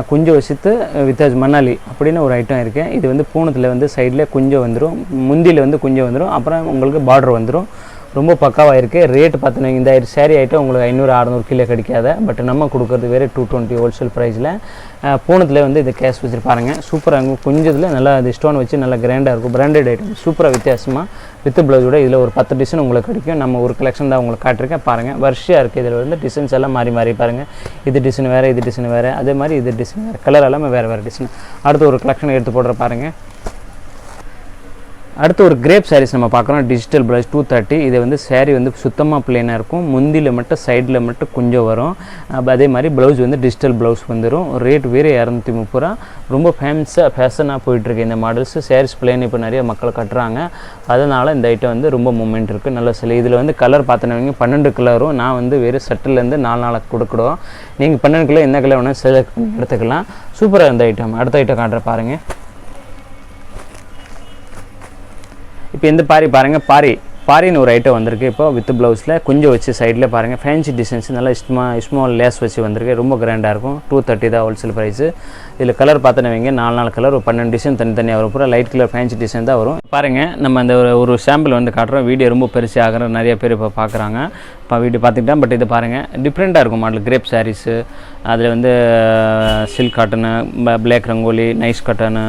கொஞ்சம் வசித்து வித் மணாலி அப்படின்னு ஒரு ஐட்டம் இருக்குது இது வந்து பூணத்தில் வந்து சைடில் கொஞ்சம் வந்துடும் முந்தியில் வந்து கொஞ்சம் வந்துடும் அப்புறம் உங்களுக்கு பார்டர் வந்துடும் ரொம்ப பக்காவாக இருக்குது ரேட் பார்த்தீங்கன்னா இந்த சேரீ ஐட்டம் உங்களுக்கு ஐநூறு அறநூறு கிலோ கிடைக்காத பட் நம்ம கொடுக்குறது வேறு டூ டுவெண்ட்டி ஹோல்சேல் ப்ரைஸில் போனதில் வந்து இது கேஷ் வச்சுருப்பாருங்க. சூப்பராக இருக்கும். கொஞ்சத்தில் நல்லா அது ஸ்டோன் வச்சு நல்லா கிராண்டாக இருக்கும். பிராண்டட் ஐட்டம் சூப்பராக வித்தியாசமாக வித் ப்ளவுஸோட இதில் ஒரு பத்து டிசைன் உங்களுக்கு கிடைக்கும். நம்ம ஒரு கலெக்ஷன் தான் உங்களுக்கு காட்டிருக்கேன். பாருங்கள் வருஷாக இருக்குது இதில் வந்து டிசைன்ஸ் எல்லாம் மாறி மாறி பாருங்கள் இது டிசைன் வேறு இது டிசைன் வேறு. அதே மாதிரி இது டிசைன் வேறு. கலர் எல்லாமே வேறு வேறு டிசைன் அடுத்து ஒரு கலெக்ஷன் எடுத்து போடுற பாருங்கள் அடுத்து ஒரு கிரேப் சாரீஸ் நம்ம பார்க்குறோம். டிஜிட்டல் ப்ளவுஸ் டூ தேர்ட்டி இது வந்து சாரீ வந்து சுத்தமாக பிளெயினாக இருக்கும். முந்தியில் மட்டும் சைடில் மட்டும் கொஞ்சம் வரும். அதே மாதிரி ப்ளவுஸ் வந்து டிஜிட்டல் ப்ளவுஸ் வந்துடும் ரேட் வேறு இரநூத்தி முப்பது ரூபா ரொம்ப ஃபேமஸாக ஃபேஷனாக போயிட்டுருக்கு இந்த மாடல்ஸ் சாரீஸ் பிளேன் இப்போ நிறைய மக்கள் கட்டுறாங்க. அதனால் இந்த ஐட்டம் வந்து ரொம்ப மூமெண்ட் இருக்குது நல்ல சில. இதில் வந்து கலர் பார்த்தனவங்க பன்னெண்டு கலரும் நான் வந்து வெறும் செட்டிலேருந்து நாலு நாளாக கொடுக்குறோம் நீங்கள் பன்னெண்டு கலர் என்ன கலர் வேணால் செலக்ட் எடுத்துக்கலாம். சூப்பராக இந்த ஐட்டம் அடுத்த ஐட்டம் காட்டுற பாருங்கள் இப்போ இந்த பாரி பாருங்கள் பாரி பாரின்னு ஒரு ஐட்டம் வந்திருக்கு. இப்போ வித் ப்ளவுஸில் கொஞ்சம் வச்சு சைடில் பாருங்கள் ஃபேன்சி டிசைன்ஸ் நல்லா இஸ்மா ஸ்மால் லேஸ் வச்சு வந்திருக்கு. ரொம்ப கிராண்டாக இருக்கும். டூ தேர்ட்டி தான் ஹோல்சேல் ப்ரைஸு இதில் கலர் பார்த்தோன்னு வைங்க நாலு நாலு கலர் ஒரு பன்னெண்டு டிசைன் தனித்தனியாக வரும். பூரா லைட் கலர் ஃபேன்சி டிசைன் தான் வரும். பாருங்கள் நம்ம அந்த ஒரு சாம்பிள் வந்து காட்டுறோம். வீடியோ ரொம்ப பெருசு ஆகிற நிறைய பேர் இப்போ பார்க்குறாங்க. இப்போ வீடியோ பார்த்துக்கிட்டா பட் இது பாருங்கள் டிஃப்ரெண்ட்டாக இருக்கும் மாடல் கிரேப் சாரீஸு அதில் வந்து silk cotton black rangoli nice cotton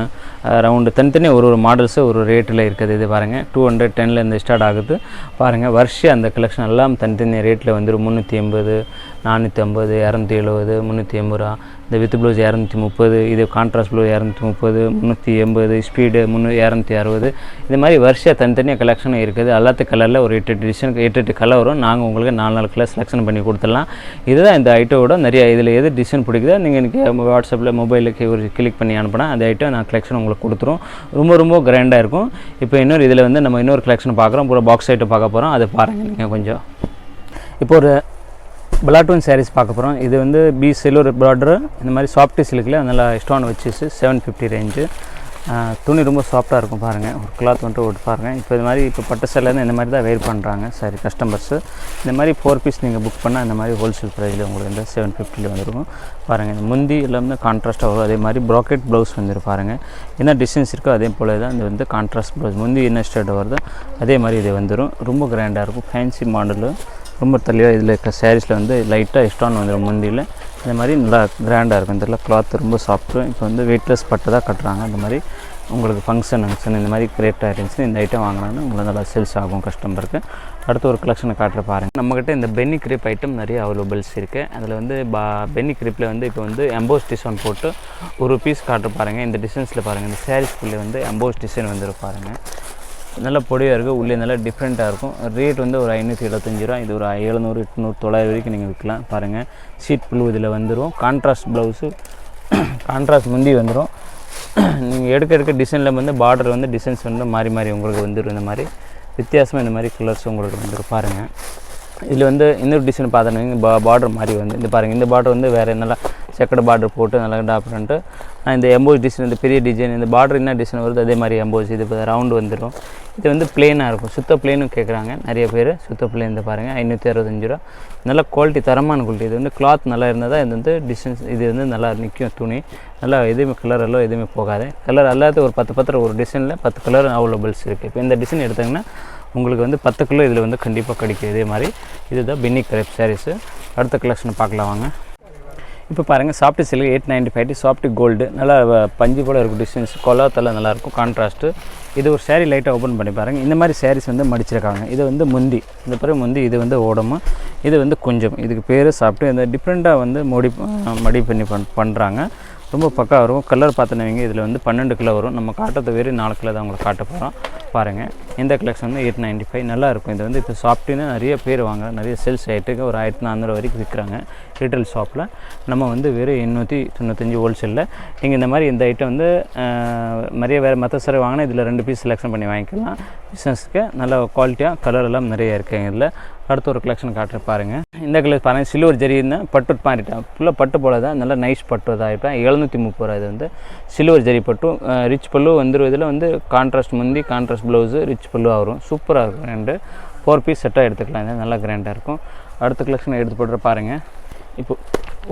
round தனித்தனி ஒரு ஒரு மாடல்ஸு ஒரு ரேட்டில் இருக்குது. இது பாருங்கள் டூ ஹண்ட்ரட் டென்லேருந்து ஸ்டார்ட் ஆகுது. பாருங்கள் வருஷம் அந்த கலெக்ஷன் எல்லாம் தனித்தனி ரேட்டில் வந்துடும் முந்நூற்றி எண்பது நானூற்றி ஐம்பது இரநூத்தி எழுபது முந்நூற்றி எண்பது ரூபா. இந்த வித் ப்ளவுஸ் இரநூத்தி முப்பது இது கான்ட்ராஸ்ட் ப்ளவுஸ் இரநூத்தி முப்பது முந்நூற்றி எண்பது ஸ்பீடு முந்நூ இரநூத்தி அறுபது. இது மாதிரி வருஷம் தனித்தனியாக கலெக்ஷனும் இருக்குது. எல்லாத்து கலரில் ஒரு எட்டு எட்டு டிசைன் எட்டு எட்டு கலர் வரும். நாங்கள் உங்களுக்கு நாலு நாலு கலர் செலெக்ஷன் பண்ணி கொடுத்துடலாம். இதுதான் இந்த ஐட்டோட நிறைய இதில் எது டிசைன் பிடிக்குதோ நீங்கள் எனக்கு வாட்ஸ்அப்பில் மொபைலுக்கு ஒரு கிளிக் பண்ணி அனுப்பினா அந்த ஐட்டம் நான் கலெக்ஷன் உங்களுக்கு கொடுத்துரும். ரொம்ப ரொம்ப கிராண்டாக இருக்கும். இப்போ இன்னொரு இதில் வந்து நம்ம இன்னொரு கலெக்ஷன் பார்க்குறோம். பூரா பாக்ஸ் ஐட்டம் பார்க்க போகிறோம் அதை பாருங்கள் நீங்கள் கொஞ்சம். இப்போ ஒரு பிளாட்டூன் சாரீஸ் பார்க்க போகிறோம் இது வந்து பி சில்வர் பார்டரு இந்த மாதிரி சாஃப்ட் சில்கில் நல்லா ஸ்டோன் வச்சுச்சு செவன் ஃபிஃப்டி ரேஞ்சு துணி ரொம்ப சாஃப்டாக இருக்கும் பாருங்கள் ஒரு கிளாத் வந்துட்டு ஓட்டு பாருங்கள் இப்போ இது மாதிரி இப்போ பட்டு சேலேருந்து இந்த மாதிரி தான் வேர் பண்ணுறாங்க சாரி கஸ்டமர்ஸு இந்த மாதிரி ஃபோர் பீஸ் நீங்கள் புக் பண்ணால் இந்த மாதிரி ஹோல்சேல் ப்ரைஸில் உங்களுக்கு இந்த செவன் ஃபிஃப்டியில் வந்துருக்கும். பாருங்கள் இந்த முந்தி எல்லாமே கான்ட்ராஸ்ட்டாக வரும் அதே மாதிரி ப்ராக்கெட் ப்ளவுஸ் வந்துடும் பாருங்கள் என்ன டிசைன்ஸ் இருக்கோ அதே போல் தான் இது வந்து கான்ட்ராஸ்ட் ப்ளவுஸ் முந்தி என்ன ஸ்டேட் வருதோ அதே மாதிரி இது வந்துடும் ரொம்ப கிராண்டாக இருக்கும். ஃபேன்சி மாடலு ரொம்ப தெளிவாக இதில் இருக்க சாரீஸில் வந்து லைட்டாக இஷ்டான் வந்துடும் முந்தியில். இந்த மாதிரி நல்லா கிராண்டாக இருக்கும். இதில் கிளாத் ரொம்ப சாஃப்ட்டு இப்போ வந்து வெயிட்லெஸ் பட்டு தான் கட்டுறாங்க. இந்த மாதிரி உங்களுக்கு ஃபங்க்ஷன் ஃபங்க்ஷன் இந்த மாதிரி கிரேட்டாக இருந்துச்சு இந்த ஐட்டம் வாங்கினாங்கன்னா உங்களுக்கு நல்லா சேல்ஸ் ஆகும் கஸ்டமருக்கு அடுத்து ஒரு கலெக்ஷனை காட்டுற பாருங்கள் நம்மக்கிட்ட இந்த பென்னி கிரிப் ஐட்டம் நிறைய அவைலபிள்ஸ் இருக்குது அதில் வந்து பா பென்னி கிரிப்பில் வந்து இப்போ வந்து எம்போஸ் டிசைன் போட்டு ஒரு பீஸ் காட்டுற பாருங்கள் இந்த டிசைன்ஸில் பாருங்கள் இந்த சாரீஸ்குள்ளே வந்து எம்போஸ் டிசைன் வந்துடும் பாருங்கள் நல்ல பொடியாக இருக்குது உள்ளே நல்லா டிஃப்ரெண்ட்டாக இருக்கும். ரேட் வந்து ஒரு ஐநூற்றி எழுபத்தஞ்சி ரூபா இது ஒரு எழுநூறு எட்நூறு தொள்ளாயிரம் வரைக்கும் நீங்கள் விற்கலாம். பாருங்கள் ஷீட் புழு இதில் வந்துடும் கான்ட்ராஸ்ட் ப்ளவுஸு கான்ட்ராஸ்ட் முந்தி வந்துடும் நீங்கள் எடுக்க எடுக்க டிசைனில் வந்து பார்டர் வந்து டிசைன்ஸ் வந்து மாறி மாறி உங்களுக்கு வந்துடும் இந்த மாதிரி வித்தியாசமாக இந்த மாதிரி கலர்ஸ் உங்களுக்கு வந்துடும் பாருங்கள் இதில் வந்து இன்னொரு டிசைன் பார்த்தோன்னா பா பார்டர் மாதிரி வந்து இந்த பாருங்கள் இந்த பார்டர் வந்து வேறு நல்லா செக்கடு பார்டர் போட்டு நல்லா டாப்ரண்ட்டு நான் இந்த எம்போஸ் டிசைன் இந்த பெரிய டிசைன் இந்த பார்டர் என்ன டிசைன் வருது அதே மாதிரி எம்போஸ் இது இப்போ ரவுண்டு வந்துடும். இது வந்து பிளேனாக இருக்கும். சுத்த பிளேனும் கேட்குறாங்க நிறைய பேர் சுத்த பிளேன் இந்த பாருங்கள் ஐநூற்றி அறுபத்தஞ்சு ரூபா. நல்ல குவாலிட்டி தரமான குவாலிட்டி இது வந்து கிளாத் நல்லா இருந்தால் தான் இது வந்து டிசைன்ஸ் இது வந்து நல்லா நிற்கும் துணி. நல்லா எதுவுமே கலர் எல்லாம் எதுவுமே போகாது. கலர் அல்லாத ஒரு பத்து பத்து ஒரு டிசைனில் பத்து கலர் அவைலபிள்ஸ் இருக்குது இப்போ இந்த டிசைன் எடுத்தீங்கன்னா உங்களுக்கு வந்து பத்து கிலோ இதில் வந்து கண்டிப்பாக கிடைக்கும். இதே மாதிரி. இதுதான் பின்னி கிரேப் சாரீஸு அடுத்த கலெக்ஷன் பார்க்கலாம் வாங்க. இப்போ பாருங்கள் soft silk eight ninety five soft gold நல்லா பஞ்சு போல் இருக்கும் டிசைன்ஸ் கொலாத்தெல்லாம் நல்லாயிருக்கும் கான்ட்ராஸ்ட்டு இது ஒரு சேரீ லைட்டாக ஓப்பன் பண்ணி பாருங்கள் இந்த மாதிரி சாரீஸ் வந்து மடிச்சிருக்காங்க. இது வந்து முந்தி. இந்த பிறகு முந்தி. இது வந்து ஓடமும் இது வந்து கொஞ்சம். இதுக்கு பேர் சாப்பிட்டு இந்த டிஃப்ரெண்ட்டாக வந்து மொடி மடி பண்ணி பண் பண்ணுறாங்க ரொம்ப பக்கா வரும். கலர் பார்த்துனவங்க இதில் வந்து பன்னெண்டு கிலோ வரும். நம்ம காட்டுறது வெறும் நாலு கிலோ தான் உங்களுக்கு காட்ட போகிறோம் பாருங்கள் இந்த கலெக்ஷன் வந்து எயிட் நைன்ட்டி ஃபைவ் நல்லா இருக்கும் இது வந்து இப்போ சாப்பிட்டுன்னு நிறைய பேர் வாங்க நிறைய சேல்ஸ் ஆகிட்டுக்கு ஒரு ஆயிரத்தி நானூறு வரைக்கும் விற்கிறாங்க ரீட்டைல் ஷாப்பில் நம்ம வந்து வெறும் எண்ணூற்றி தொண்ணூத்தஞ்சு ஹோல்சேலில் நீங்கள் இந்த மாதிரி இந்த ஐட்டம் வந்து நிறைய வேறு மற்ற சிறை வாங்கினா இதில் ரெண்டு பீஸ் செலெக்ஷன் பண்ணி வாங்கிக்கலாம். பிஸ்னஸ்க்கு நல்ல குவாலிட்டியாக கலர் எல்லாம் நிறைய இருக்குங்க இதில். அடுத்து ஒரு கலெக்ஷன் காட்டுற பாருங்கள் இந்த கலர் பாருங்கள் சில்வர் ஜரின்னா பட்டு மாறிட்டேன் ஃபுல்லாக பட்டு போல தான் நல்லா நைஸ் பட்டு இதாகிட்டேன் எழுநூற்றி முப்பது ரூபா இது வந்து சில்வர் ஜரி பட்டு. ரிச் பல்லு வந்துடும் இதில் வந்து கான்ட்ராஸ்ட் முந்தி கான்ட்ராஸ்ட் ப்ளவுஸு ரிச் பல்லுவாக வரும் சூப்பராக இருக்கும். ரெண்டு ஃபோர் பீஸ் செட்டாக எடுத்துக்கலாம். இது நல்லா கிராண்டாக இருக்கும். அடுத்த கலெக்ஷன் எடுத்து போட்டுற பாருங்கள் இப்போ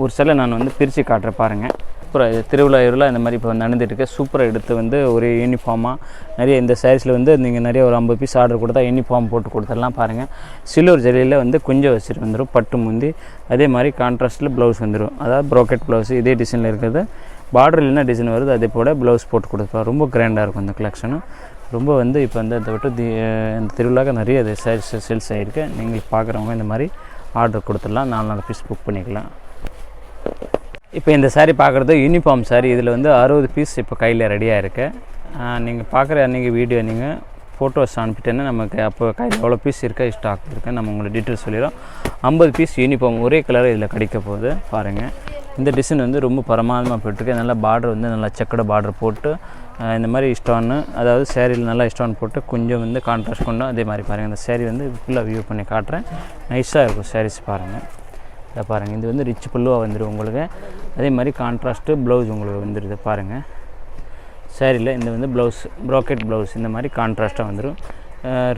ஒரு சில நான் வந்து பிரித்து காட்டுறேன் பாருங்கள் சூப்பராக திருவிழா இருளா இந்த மாதிரி இப்போ நடந்துட்டுருக்கு. சூப்பராக எடுத்து வந்து ஒரு யூனிஃபார்மாக நிறைய இந்த சாரீஸில் வந்து நீங்கள் நிறைய ஒரு ஐம்பது பீஸ் ஆர்டர் கொடுத்தா யூனிஃபார்ம் போட்டு கொடுத்துடலாம் பாருங்கள் சில்வர் ஜெல்லியில் வந்து கொஞ்சம் வச்சுட்டு வந்துடும் பட்டு முந்தி. அதே மாதிரி கான்ட்ராஸ்ட்டில் ப்ளவுஸ் வந்துடும் அதாவது ப்ரோக்கெட் ப்ளவுஸ் இதே டிசைனில் இருக்கிறது. பார்டர் என்ன டிசைன் வருது அதே போல் ப்ளவுஸ் போட்டு கொடுப்போம் ரொம்ப கிராண்டாக இருக்கும் இந்த கலெக்ஷனும் ரொம்ப வந்து இப்போ வந்து அதை விட்டு தி இந்த திருவிழாக்கு நிறைய இது சேல்ஸ் சேல்ஸ் ஆகிருக்கு நீங்கள் பார்க்குறவங்க இந்த மாதிரி ஆர்டர் கொடுத்துடலாம். நாலு நாலு பீஸ் புக் பண்ணிக்கலாம். இப்போ இந்த சாரீ பார்க்குறது யூனிஃபார்ம் சாரீ இதில் வந்து அறுபது பீஸ் இப்போ கையில் ரெடியாக இருக்குது நீங்கள் பார்க்குற அன்றைக்கி வீடியோ நீங்கள் ஃபோட்டோஸ் அனுப்பிட்டேன்னா நமக்கு அப்போ கையில் எவ்வளோ பீஸ் இருக்கா ஸ்டாக் இருக்குது நம்ம உங்களுக்கு டீட்டெயில்ஸ் சொல்லிடுறோம். ஐம்பது பீஸ் யூனிஃபார்ம் ஒரே கலர் இதில் கிடைக்க போகுது பாருங்கள் இந்த டிசைன் வந்து ரொம்ப பிரமாதமாக போயிட்டுருக்கு. நல்லா பார்டர் வந்து நல்லா செக்கடை பார்டர் போட்டு இந்த மாதிரி ஸ்டோன்னு அதாவது சேரீயில் நல்லா ஸ்டோன் போட்டு கொஞ்சம் வந்து கான்ட்ராஸ்ட் கொண்டும் அதே மாதிரி பாருங்கள் இந்த சேரீ வந்து ஃபுல்லாக வியூ பண்ணி காட்டுறேன். நைஸாக இருக்கும் sarees பாருங்கள் இதை பாருங்கள் இது வந்து ரிச் பல்லுவாக வந்துடும் உங்களுக்கு. அதே மாதிரி கான்ட்ராஸ்ட்டு ப்ளவுஸ் உங்களுக்கு வந்துடுது பாருங்கள் சேரீயில் இந்த வந்து ப்ளவுஸ் ப்ராக்கெட் ப்ளவுஸ் இந்த மாதிரி கான்ட்ராஸ்ட்டாக வந்துடும்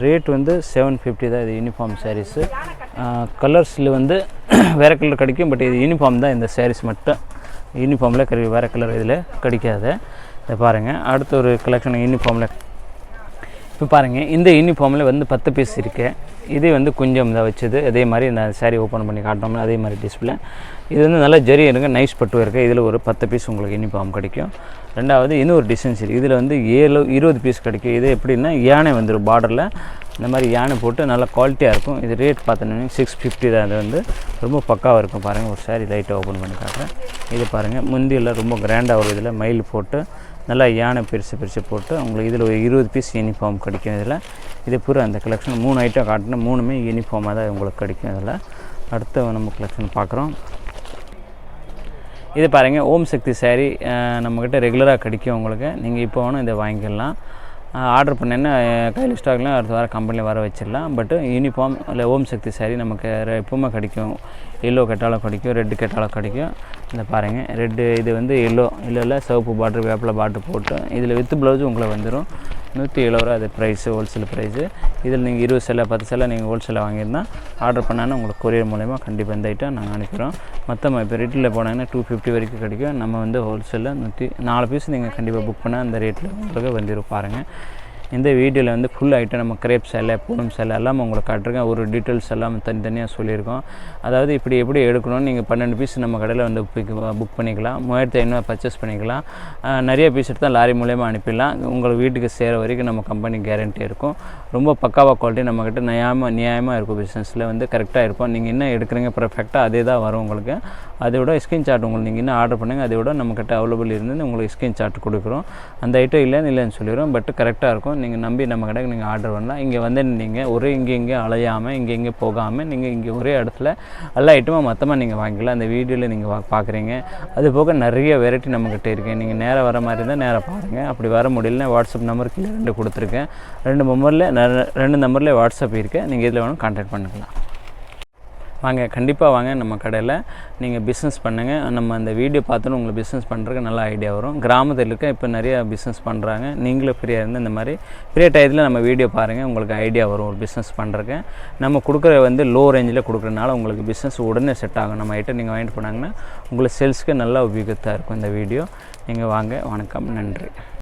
ரேட் வந்து செவன் ஃபிஃப்டி தான். இது யூனிஃபார்ம் சாரீஸு கலர்ஸில் வந்து வேறு கலர் கிடைக்கும். பட் இது யூனிஃபார்ம் தான். இந்த சாரீஸ் மட்டும் யூனிஃபார்மில் கிடைக்கும் வேறு கலர் இதில் கிடைக்காது. இதை பாருங்கள் அடுத்த ஒரு கலெக்ஷன் யூனிஃபார்மில் இப்போ பாருங்கள் இந்த யூனிஃபார்மில் வந்து பத்து பீஸ் இருக்குது இது வந்து கொஞ்சம் இதாக வச்சது. அதே மாதிரி இந்த சாரீ ஓப்பன் பண்ணி காட்டினோம்னா அதே மாதிரி டிஸ்பிளே இது வந்து நல்லா ஜெரி இருக்குது நைஸ் பட்டு இருக்குது இதில் ஒரு பத்து பீஸ் உங்களுக்கு யூனிஃபார்ம் கிடைக்கும். ரெண்டாவது இன்னொரு டிசைன்ஸ் இருக்குது இதில் வந்து ஏழு இருபது பீஸ் கிடைக்கும். இது எப்படின்னா யானை வந்துடும் பார்டரில் இந்த மாதிரி யானை போட்டு நல்லா குவாலிட்டியாக இருக்கும். இது ரேட் பார்த்தோன்னா சிக்ஸ் ஃபிஃப்டி தான். அது வந்து ரொம்ப பக்காவாக இருக்கும். பாருங்கள் ஒரு சாரி லைட்டாக ஓப்பன் பண்ணி காட்டுறேன். இது பாருங்கள் முந்தியில் ரொம்ப கிராண்டாக ஒரு இதில் மயில் போட்டு நல்லா யானை பெருசு பெருசு போட்டு உங்களுக்கு இதில் ஒரு இருபது பீஸ் யூனிஃபார்ம் கிடைக்கும் இதில் இது பூரா அந்த கலெக்ஷன் மூணு ஐட்டம் காட்டினா மூணுமே யூனிஃபார்மாக தான் உங்களுக்கு கிடைக்கும் இதில் அடுத்த நம்ம கலெக்ஷன் பார்க்குறோம். இது பாருங்கள் ஓம் சக்தி saree நம்மக்கிட்ட ரெகுலராக கிடைக்கும் உங்களுக்கு. நீங்கள் இப்போ வேணும் இதை வாங்கிக்கலாம். ஆர்டர் பண்ணேன்னா கையில் ஸ்டாக்லாம் அடுத்த வாரம் கம்பெனியில் வர வச்சிடலாம். பட்டு யூனிஃபார்ம் இல்லை ஓம் சக்தி saree நமக்கு ரெ- எப்பவுமே கிடைக்கும். எல்லோ கேட்டாலும் கிடைக்கும் ரெட்டு கேட்டாலும் கிடைக்கும். இந்த பாருங்கள் ரெட்டு இது வந்து எல்லோ எல்லோவில் சிவப்பு பாட்ரு வேப்பில் பாட்ரு போட்டு இதில் வித்து ப்ளவுஸ் உங்களுக்கு வந்துடும் நூற்றி எழுபது ரூபா அது ப்ரைஸு ஹோல்சேல் ப்ரைஸு இதில் நீங்கள் இருபது சில பத்து சில நீங்கள் ஹோல்சேலில் வாங்கியிருந்தா ஆர்டர் பண்ணாலும் உங்களுக்கு கொரியர் மூலயமா கண்டிப்பாக இந்த ஐட்டம் நாங்கள் அனுப்பிடுறோம். மொத்தமாக இப்போ ரேட்டில் போனாங்கன்னா டூ ஃபிஃப்டி வரைக்கும் கிடைக்கும். நம்ம வந்து ஹோல்சேலில் நூற்றி நாலு பீஸ் நீங்கள் கண்டிப்பாக புக் பண்ணால் அந்த ரேட்டில் உங்களுக்கு வந்துடும் பாருங்கள் இந்த வீடியோவில் வந்து ஃபுல் ஐட்டம் நம்ம கிரேப் சேலை பூனம் சேலை எல்லாம் உங்களுக்கு காட்டிருக்கேன். ஒரு டீட்டெயில்ஸ் எல்லாம் தனித்தனியாக சொல்லியிருக்கோம். அதாவது இப்படி எப்படி எடுக்கணும்னு நீங்கள் பன்னெண்டு பீஸ் நம்ம கடையில் வந்து புக் பண்ணிக்கலாம். மூவாயிரத்தி ஐநூறு பர்ச்சேஸ் பண்ணிக்கலாம். நிறைய பீஸ் எடுத்தால் லாரி மூலயமா அனுப்பிடலாம். உங்கள் வீட்டுக்கு சேர வரைக்கும் நம்ம கம்பெனி கேரண்டி இருக்கும். ரொம்ப பக்காவாக குவாலிட்டி நம்மக்கிட்ட நியாயமாக நியாயமாக இருக்கும் பிஸ்னஸில் வந்து கரெக்டாக இருக்கும் நீங்கள் என்ன எடுக்கிறீங்க பர்ஃபெக்டாக அதே தான் வரும் உங்களுக்கு. அதை விட ஸ்கிரீன் உங்களுக்கு நீங்கள் இன்னும் ஆர்டர் பண்ணுங்க அதை விட நம்மக்கிட்ட அவைலபிள் இருந்து உங்களுக்கு ஸ்கிரீன் சாட் கொடுக்குறோம். அந்த ஐட்டம் இல்லைன்னு இல்லைன்னு சொல்லிடுறோம் பட் கரெக்டாக இருக்கும். நீங்கள் நம்பி நம்ம கடைக்கு நீங்கள் ஆர்டர் பண்ணலாம் இங்கே வந்து நீங்கள் ஒரே இங்கே இங்கே அலையாமல் இங்கே இங்கே போகாமல் நீங்கள் இங்கே ஒரே இடத்துல எல்லா ஐட்டமும் மொத்தமாக நீங்கள் வாங்கிக்கலாம். அந்த வீடியோவில் நீங்கள் வா பார்க்குறீங்க அது போக நிறைய வெரைட்டி நம்மக்கிட்ட இருக்குது நீங்கள் நேராக வர மாதிரி இருந்தால் நேராக பாருங்கள் அப்படி வர முடியலன்னா வாட்ஸ்அப் நம்பர் கீழே ரெண்டு கொடுத்துருக்கேன். ரெண்டு நம்பரில் ரெண்டு நம்பரில் வாட்ஸ்அப் இருக்குது நீங்கள் இதில் வேணும் கான்டாக்ட் பண்ணிக்கலாம். வாங்க கண்டிப்பாக வாங்க நம்ம கடையில். நீங்கள் பிஸ்னஸ் பண்ணுங்கள் நம்ம அந்த வீடியோ பார்த்துட்டு உங்களுக்கு பிஸ்னஸ் பண்ணுறதுக்கு நல்ல ஐடியா வரும். கிராமத்தில் இருக்க இப்போ நிறைய பிஸ்னஸ் பண்ணுறாங்க நீங்களும் ஃப்ரீயாக இருந்து இந்த மாதிரி ஃப்ரீ டயத்தில் நம்ம வீடியோ பாருங்கள் உங்களுக்கு ஐடியா வரும் ஒரு பிஸ்னஸ் பண்ணுறதுக்கு நம்ம கொடுக்குற வந்து லோ ரேஞ்சில் கொடுக்குறனால உங்களுக்கு பிஸ்னஸ் உடனே செட் ஆகும். நம்ம ஐட்டம் நீங்கள் வாங்கிட்டு போனாங்கன்னா உங்களுக்கு சேல்ஸுக்கு நல்லா உபயோகத்தாக இருக்கும் இந்த வீடியோ நீங்கள் வாங்க வணக்கம் நன்றி.